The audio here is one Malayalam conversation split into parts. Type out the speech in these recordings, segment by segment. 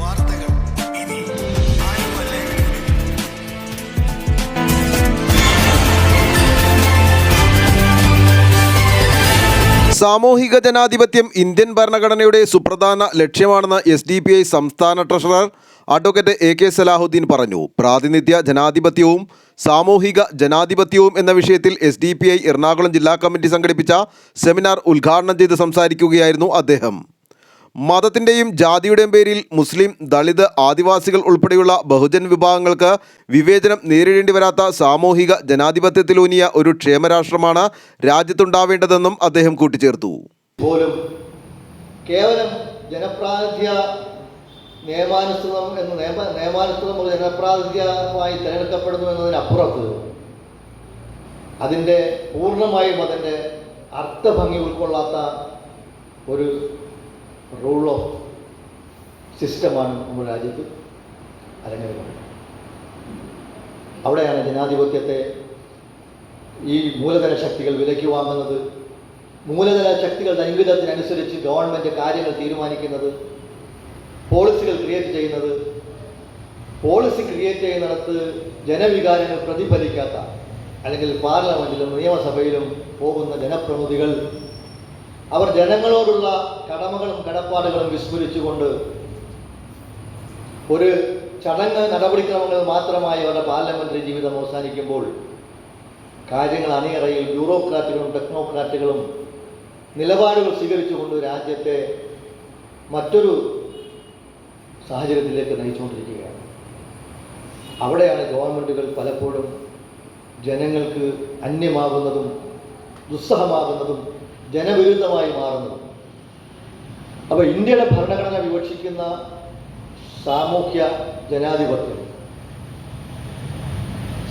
വാർത്തകൾ ഇനി സാമൂഹിക ജനാധിപത്യം ഇന്ത്യൻ ഭരണഘടനയുടെ സുപ്രധാന ലക്ഷ്യമാണെന്ന് എസ് ഡി പി ഐ സംസ്ഥാന treasurer advocate A K Salahuddin പറഞ്ഞു. പ്രാതിനിധ്യ ജനാധിപത്യവും സാമൂഹിക ജനാധിപത്യവും എന്ന വിഷയത്തിൽ S D P I Ernakulam ജില്ലാ കമ്മിറ്റി സംഘടിപ്പിച്ച സെമിനാർ ഉദ്ഘാടനം ചെയ്ത് സംസാരിക്കുകയായിരുന്നു അദ്ദേഹം. മതത്തിന്റെയും ജാതിയുടെയും പേരിൽ മുസ്ലിം ദളിത് ആദിവാസികൾ ഉൾപ്പെടെയുള്ള ബഹുജൻ വിഭാഗങ്ങൾക്ക് വിവേചനം നേരിടേണ്ടി വരാത്ത സാമൂഹിക ജനാധിപത്യത്തിലൂന്നിയ ഒരു ക്ഷേമരാഷ്ട്രമാണ് രാജ്യത്തുണ്ടാവേണ്ടതെന്നും അദ്ദേഹം കൂട്ടിച്ചേർത്തു. പോലും കേവലം ജനപ്രാതിനിധ്യ നിയമാനുസൃതം എന്ന് നിയമ നിയമാനുസൃതം ഒരു ജനപ്രാതിനിധ്യമായി തിരഞ്ഞെടുക്കപ്പെടുന്നു എന്നതിനപ്പുറത്ത് അതിന്റെ പൂർണമായും അതിന്റെ അർത്ഥഭംഗി ഉൾക്കൊള്ളാത്ത ഒരു റൂൾ ഓഫ് സിസ്റ്റമാണ് നമ്മുടെ രാജ്യത്ത് അരങ്ങേറുന്നത് അവിടെയാണ് ജനാധിപത്യത്തെ ഈ മൂലധന ശക്തികൾ വിലയ്ക്ക് വാങ്ങുന്നത്. മൂലധന ശക്തികളുടെ ഇംഗിതത്തിനനുസരിച്ച് ഗവൺമെന്റ് കാര്യങ്ങൾ തീരുമാനിക്കുന്നത് പോളിസികൾ ക്രിയേറ്റ് ചെയ്യുന്നത്. പോളിസി ക്രിയേറ്റ് ചെയ്യുന്നിടത്ത് ജനവികാരങ്ങൾ പ്രതിഫലിക്കാത്ത അല്ലെങ്കിൽ പാർലമെന്റിലും നിയമസഭയിലും പോകുന്ന ജനപ്രതിനിധികൾ അവർ ജനങ്ങളോടുള്ള കടമകളും കടപ്പാടുകളും വിസ്മരിച്ചുകൊണ്ട് ഒരു ചടങ്ങ് നടപടിക്രമങ്ങൾ മാത്രമായി അവരുടെ പാർലമെന്ററി ജീവിതം അവസാനിക്കുമ്പോൾ കാര്യങ്ങൾ അണിയറയിൽ ബ്യൂറോക്രാറ്റുകളും ടെക്നോക്രാറ്റുകളും നിലപാടുകൾ സ്വീകരിച്ചുകൊണ്ട് രാജ്യത്തെ മറ്റൊരു സാഹചര്യത്തിലേക്ക് നയിച്ചുകൊണ്ടിരിക്കുകയാണ്. അവിടെയാണ് ഗവൺമെന്റുകൾ പലപ്പോഴും ജനങ്ങൾക്ക് അന്യമാകുന്നതും ദുസ്സഹമാകുന്നതും ജനവിരുദ്ധമായി മാറുന്നത് അപ്പോൾ ഇന്ത്യയുടെ ഭരണഘടന വിവക്ഷിക്കുന്ന സാമൂഹ്യ ജനാധിപത്യം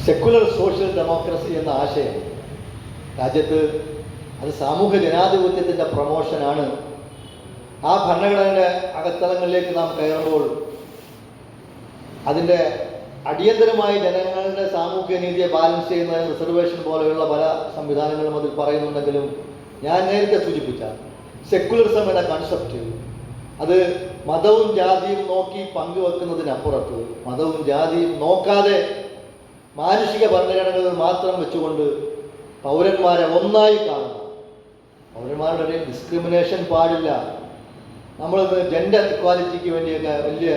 സെക്കുലർ സോഷ്യൽ ഡെമോക്രസി എന്ന ആശയം രാജ്യത്ത് അത് സാമൂഹ്യ ജനാധിപത്യത്തിന്റെ പ്രമോഷനാണ് ആ ഭരണഘടനയുടെ അകത്തലങ്ങളിലേക്ക് നാം കയറുമ്പോൾ അതിന്റെ അടിയന്തരമായി ജനങ്ങളുടെ സാമൂഹ്യ നീതിയെ ബാലൻസ് ചെയ്യുന്നതിന് റിസർവേഷൻ പോലെയുള്ള പല സംവിധാനങ്ങളും അതിൽ പറയുന്നുണ്ടെങ്കിലും ഞാൻ നേരത്തെ സൂചിപ്പിച്ച സെക്കുലറിസം എന്ന കൺസെപ്റ്റ് അത് മതവും ജാതിയും നോക്കി പങ്കുവെക്കുന്നതിനപ്പുറത്ത് മതവും ജാതിയും നോക്കാതെ മാനുഷിക ഭരണഘടനകൾ മാത്രം വെച്ചുകൊണ്ട് പൗരന്മാരെ ഒന്നായി കാണുക പൗരന്മാരുടെ ഇടയിൽ ഡിസ്ക്രിമിനേഷൻ പാടില്ല. നമ്മളിന്ന് ജെൻഡർ ഇക്വാലിറ്റിക്ക് വേണ്ടിയൊക്കെ വലിയ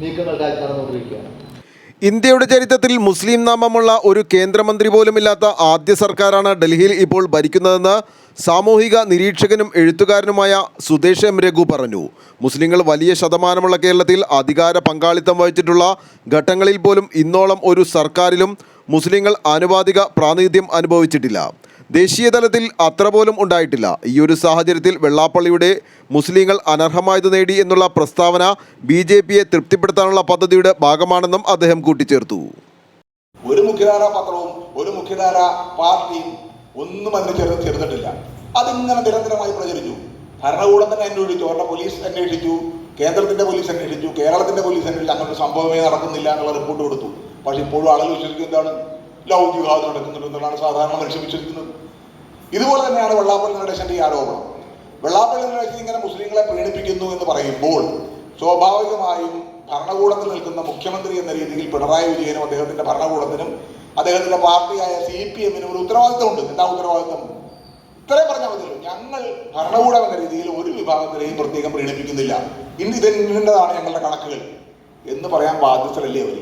നീക്കങ്ങൾ നടന്നുകൊണ്ടിരിക്കുകയാണ്. ഇന്ത്യയുടെ ചരിത്രത്തിൽ മുസ്ലിം നാമമുള്ള ഒരു കേന്ദ്രമന്ത്രി പോലുമില്ലാത്ത ആദ്യ സർക്കാരാണ് ഡൽഹിയിൽ ഇപ്പോൾ ഭരിക്കുന്നതെന്ന് സാമൂഹിക നിരീക്ഷകനും എഴുത്തുകാരനുമായ സുദേശ് എം രഘു പറഞ്ഞു. മുസ്ലിങ്ങൾ വലിയ ശതമാനമുള്ള കേരളത്തിൽ അധികാര പങ്കാളിത്തം വഹിച്ചിട്ടുള്ള ഘട്ടങ്ങളിൽ പോലും ഇന്നോളം ഒരു സർക്കാരിലും മുസ്ലിങ്ങൾ ആനുപാതിക പ്രാതിനിധ്യം അനുഭവിച്ചിട്ടില്ല. ദേശീയ തലത്തിൽ അത്ര പോലും ഉണ്ടായിട്ടില്ല. ഈ ഒരു സാഹചര്യത്തിൽ വെള്ളാപ്പള്ളിയുടെ മുസ്ലിങ്ങൾ അനർഹമായത് നേടി എന്നുള്ള പ്രസ്താവന ബി ജെ പിയെ തൃപ്തിപ്പെടുത്താനുള്ള പദ്ധതിയുടെ ഭാഗമാണെന്നും അദ്ദേഹം കൂട്ടിച്ചേർത്തു. ഒരു മുഖ്യധാര പത്രവും ഒരു മുഖ്യധാര പാർട്ടിയും ഒന്നും അതിന് ചേർ ചേർന്നിട്ടില്ല. അതിങ്ങനെ നിരന്തരമായി പ്രചരിച്ചു. ഭരണകൂടം തന്നെ അന്വേഷിച്ചു അവരുടെ പോലീസ് അന്വേഷിച്ചു കേന്ദ്രത്തിന്റെ പോലീസ് അന്വേഷിച്ചു കേരളത്തിന്റെ പോലീസ് അന്വേഷിച്ചു അങ്ങനെ ഒരു സംഭവമേ നടക്കുന്നില്ല എന്നുള്ള റിപ്പോർട്ട് കൊടുത്തു. പക്ഷെ ഇപ്പോഴും ആളുകൾ വിശ്വസിക്കുന്നത് എന്താണ്? ലവ് ജിഹാദ് നടക്കുന്നുണ്ട് എന്നുള്ളതാണ് സാധാരണ മനുഷ്യൻ വിശ്വസിക്കുന്നത്. ഇതുപോലെ തന്നെയാണ് വെള്ളാപ്പള്ളി നടേശന്റെ ഈ ആരോപണം. വെള്ളാപ്പള്ളി നടേശൻ ഇങ്ങനെ മുസ്ലിങ്ങളെ പീഡിപ്പിക്കുന്നു എന്ന് പറയുമ്പോൾ സ്വാഭാവികമായും ഭരണകൂടത്തിൽ നിൽക്കുന്ന മുഖ്യമന്ത്രി എന്ന രീതിയിൽ പിണറായി വിജയനും അദ്ദേഹത്തിന്റെ ഭരണകൂടത്തിനും അദ്ദേഹത്തിന്റെ പാർട്ടിയായ സി പി എമ്മിനും ഒരു ഉത്തരവാദിത്തമുണ്ട്. എന്താ ഉത്തരവാദിത്തം? ഇത്രയും പറഞ്ഞാൽ മതിയല്ലോ ഞങ്ങൾ ഭരണകൂടം എന്ന രീതിയിൽ ഒരു വിഭാഗത്തിലെയും പ്രത്യേകം പ്രീണിപ്പിക്കുന്നില്ല ഇന്ന് ഇതിന്റെതാണ് ഞങ്ങളുടെ കണക്കുകൾ എന്ന് പറയാൻ ബാധ്യസ്ഥരല്ലേ അവർ?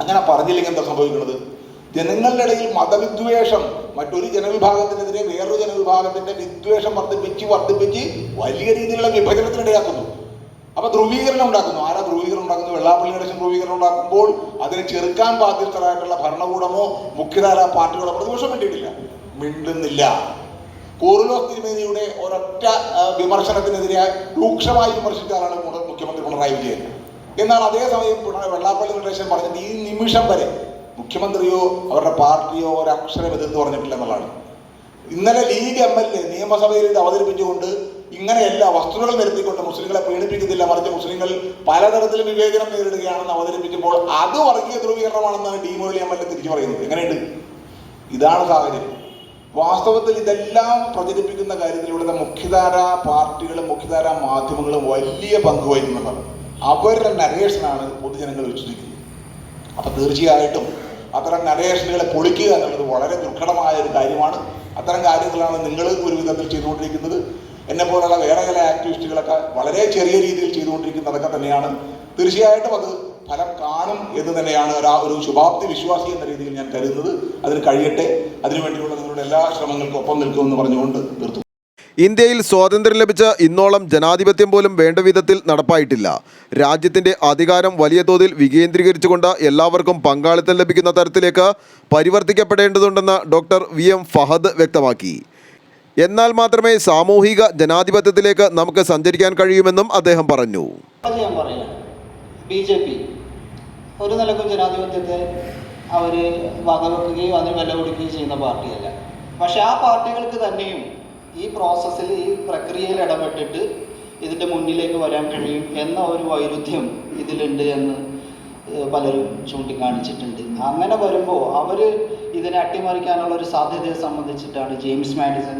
അങ്ങനെ പറഞ്ഞില്ലെങ്കിൽ എന്താ സംഭവിക്കുന്നത്? ജനങ്ങളുടെ ഇടയിൽ മതവിദ്വേഷം മറ്റൊരു ജനവിഭാഗത്തിനെതിരെ വേറൊരു ജനവിഭാഗത്തിന്റെ വിദ്വേഷം വർദ്ധിപ്പിച്ച് വർദ്ധിപ്പിച്ച് വലിയ രീതിയിലുള്ള വിഭജനത്തിനിടയാക്കുന്നു അപ്പൊ ധ്രുവീകരണം ഉണ്ടാക്കുന്നു. ആരാ ധ്രുവീകരണം ഉണ്ടാക്കുന്നു? വെള്ളാപ്പള്ളി നടേശൻ ധ്രുവീകരണം ഉണ്ടാക്കുമ്പോൾ അതിനെ ചെറുക്കാൻ ബാധ്യസ്ഥരായിട്ടുള്ള ഭരണകൂടമോ മുഖ്യധാര പാർട്ടികളോ പ്രതിപക്ഷം വേണ്ടിയിട്ടില്ല. മിണ്ടുന്നില്ല. കൂറുലോസ് തിരുമേനിയുടെ ഒരൊറ്റ വിമർശനത്തിനെതിരെ രൂക്ഷമായി വിമർശിച്ച ആളാണ് മുഖ്യമന്ത്രി പിണറായി വിജയൻ. എന്നാൽ അതേസമയം വെള്ളാപ്പള്ളി നടേശൻ പറഞ്ഞത് ഈ നിമിഷം വരെ മുഖ്യമന്ത്രിയോ അവരുടെ പാർട്ടിയോ ഒരക്ഷരം എതിർത്ത് പറഞ്ഞിട്ടില്ല എന്നുള്ളതാണ്. ഇന്നലെ ലീഗ് എം എൽ എ നിയമസഭയിൽ ഇത് അവതരിപ്പിച്ചുകൊണ്ട് ഇങ്ങനെയല്ല വസ്തുതകൾ നിരത്തിക്കൊണ്ട് മുസ്ലിങ്ങളെ പീഡിപ്പിക്കുന്നില്ല മറിച്ച് മുസ്ലിങ്ങൾ പലതരത്തിലും വിവേചനം നേരിടുകയാണെന്ന് അവതരിപ്പിച്ചപ്പോൾ അത് വർഗീയ ധ്രുവീകരണമാണെന്നാണ് ഡി മൊഴി എം എൽ എ തിരിച്ചു പറയുന്നത് എങ്ങനെയുണ്ട്? ഇതാണ് സാഹചര്യം. വാസ്തവത്തിൽ ഇതെല്ലാം പ്രചരിപ്പിക്കുന്ന കാര്യത്തിലൂടെ മുഖ്യധാര പാർട്ടികളും മുഖ്യധാര മാധ്യമങ്ങളും വലിയ പങ്ക് വഹിക്കുന്നതാണ് അവരുടെ നരേഷനാണ് പൊതുജനങ്ങൾ വിശ്വസിക്കുന്നത്. അപ്പം തീർച്ചയായിട്ടും അത്തരം നരേഷനുകളെ പൊളിക്കുക എന്നുള്ളത് വളരെ ദുർഘടമായ ഒരു കാര്യമാണ്. അത്തരം കാര്യങ്ങളാണ് നിങ്ങൾ ഒരു വിധത്തിൽ ചെയ്തുകൊണ്ടിരിക്കുന്നത്. എന്നെ പോലുള്ള വേറെ ചില ആക്ടിവിസ്റ്റുകളൊക്കെ വളരെ ചെറിയ രീതിയിൽ ചെയ്തുകൊണ്ടിരിക്കുന്നതൊക്കെ തന്നെയാണ്. തീർച്ചയായിട്ടും അത് ഫലം കാണും എന്ന് തന്നെയാണ് ഒരാ ഒരു ശുഭാപ്തി വിശ്വാസി എന്ന രീതിയിൽ ഞാൻ കരുതുന്നത്. അതിന് കഴിയട്ടെ. അതിനുവേണ്ടിയുള്ള നിങ്ങളുടെ എല്ലാ ശ്രമങ്ങൾക്കും ഒപ്പം നിൽക്കുമെന്ന് പറഞ്ഞുകൊണ്ട് തീർത്തു ഇന്ത്യയിൽ സ്വാതന്ത്ര്യം ലഭിച്ച ഇന്നോളം ജനാധിപത്യം പോലും വേണ്ട വിധത്തിൽ നടപ്പായിട്ടില്ല. രാജ്യത്തിന്റെ അധികാരം വലിയ തോതിൽ വികേന്ദ്രീകരിച്ചുകൊണ്ട് എല്ലാവർക്കും പങ്കാളിത്തം ലഭിക്കുന്ന തരത്തിലേക്ക് പരിവർത്തിക്കപ്പെടേണ്ടതുണ്ടെന്ന് ഡോക്ടർ വി എം ഫഹദ് വ്യക്തമാക്കി. എന്നാൽ മാത്രമേ സാമൂഹിക ജനാധിപത്യത്തിലേക്ക് നമുക്ക് സഞ്ചരിക്കാൻ കഴിയുമെന്നും അദ്ദേഹം പറഞ്ഞു. ബി ജെ പി ഒരു നിലക്കും ജനാധിപത്യത്തെ അവർ വകവെക്കുകയും അതിന് വില കൊടുക്കുകയും ചെയ്യുന്ന പാർട്ടിയല്ല. പക്ഷെ ആ പാർട്ടികൾക്ക് തന്നെയും ഈ പ്രോസസ്സിൽ ഈ പ്രക്രിയയിൽ ഇടപെട്ടിട്ട് ഇതിന്റെ മുന്നിലേക്ക് വരാൻ കഴിയും എന്ന ഒരു വൈരുദ്ധ്യം ഇതിലുണ്ട് എന്ന് പലരും ചൂണ്ടിക്കാണിച്ചിട്ടുണ്ട്. അങ്ങനെ വരുമ്പോൾ അവർ ഇതിനെ അട്ടിമറിക്കാനുള്ള ഒരു സാധ്യതയെ സംബന്ധിച്ചിട്ടാണ് ജെയിംസ് മാഡിസൺ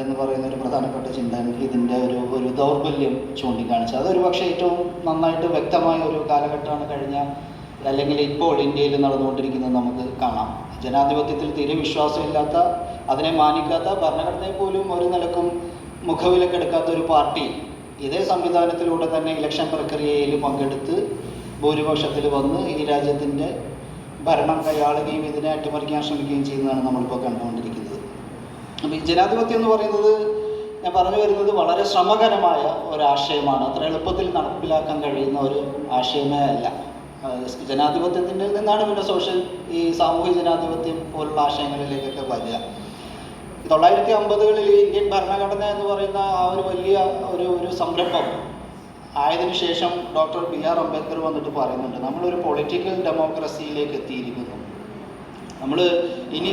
എന്ന് പറയുന്ന ഒരു പ്രധാനപ്പെട്ട ചിന്തകൻ ഇതിന്റെ ഒരു ഒരു ദൗർബല്യം ചൂണ്ടിക്കാണിച്ചത്. അതൊരു പക്ഷേ ഏറ്റവും നന്നായിട്ട് വ്യക്തമായ ഒരു കാലഘട്ടമാണ് കഴിഞ്ഞ അല്ലെങ്കിൽ ഇപ്പോൾ ഇന്ത്യയിൽ നടന്നുകൊണ്ടിരിക്കുന്നത് നമുക്ക് കാണാം. ജനാധിപത്യത്തിൽ തീരെ വിശ്വാസമില്ലാത്ത അതിനെ മാനിക്കാത്ത ഭരണഘടനയെ പോലും ഒരു നിലക്കും മുഖവിലക്കെടുക്കാത്ത ഒരു പാർട്ടി ഇതേ സംവിധാനത്തിലൂടെ തന്നെ ഇലക്ഷൻ പ്രക്രിയയിൽ പങ്കെടുത്ത് ഭൂരിപക്ഷത്തിൽ വന്ന് ഈ രാജ്യത്തിന്റെ ഭരണം കൈയാളുകയും ഇതിനെ അട്ടിമറിക്കാൻ ശ്രമിക്കുകയും ചെയ്യുന്നതാണ് നമ്മളിപ്പോൾ കണ്ടുകൊണ്ടിരിക്കുന്നത്. അപ്പോൾ ഈ ജനാധിപത്യം എന്ന് പറയുന്നത് ഞാൻ പറഞ്ഞു വരുന്നത് വളരെ ശ്രമകരമായ ഒരാശയമാണ് അത്ര എളുപ്പത്തിൽ നടപ്പിലാക്കാൻ കഴിയുന്ന ഒരു ആശയമേ അല്ല. ജനാധിപത്യത്തിന്റെ നിന്നാണ് പിന്നെ സോഷ്യൽ ഈ സാമൂഹിക ജനാധിപത്യം പോലുള്ള ആശയങ്ങളിലേക്കൊക്കെ വരിക. തൊള്ളായിരത്തി അമ്പതുകളിൽ ഇന്ത്യൻ ഭരണഘടന എന്ന് പറയുന്ന ആ ഒരു വലിയ ഒരു ഒരു സംരംഭം ആയതിനു ശേഷം ഡോക്ടർ ബി ആർ അംബേദ്കർ വന്നിട്ട് പറയുന്നുണ്ട് നമ്മളൊരു പൊളിറ്റിക്കൽ ഡെമോക്രസിയിലേക്ക് എത്തിയിരിക്കുന്നു. നമ്മൾ ഇനി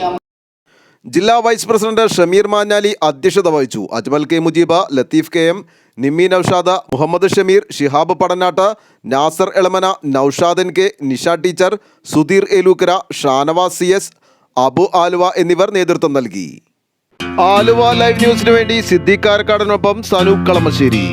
ജില്ലാ വൈസ് പ്രസിഡന്റ് ഷമീർ മാഞ്ഞാലി അധ്യക്ഷത വഹിച്ചു. Ajmal K Mujeeb Latheef K M Nimmi Noushad Muhammad Shameer Shihab Padanatt Nasar Elamana Noushadan K Nisha teacher Sudheer Elookkara Shanavas C S Abu Aluva എന്നിവർ നേതൃത്വം നൽകി. ആലുവ ലൈവ് ന്യൂസിനു വേണ്ടി സിദ്ദീഖ് കാരക്കാടനൊപ്പം സനൂപ് കളമശ്ശേരി.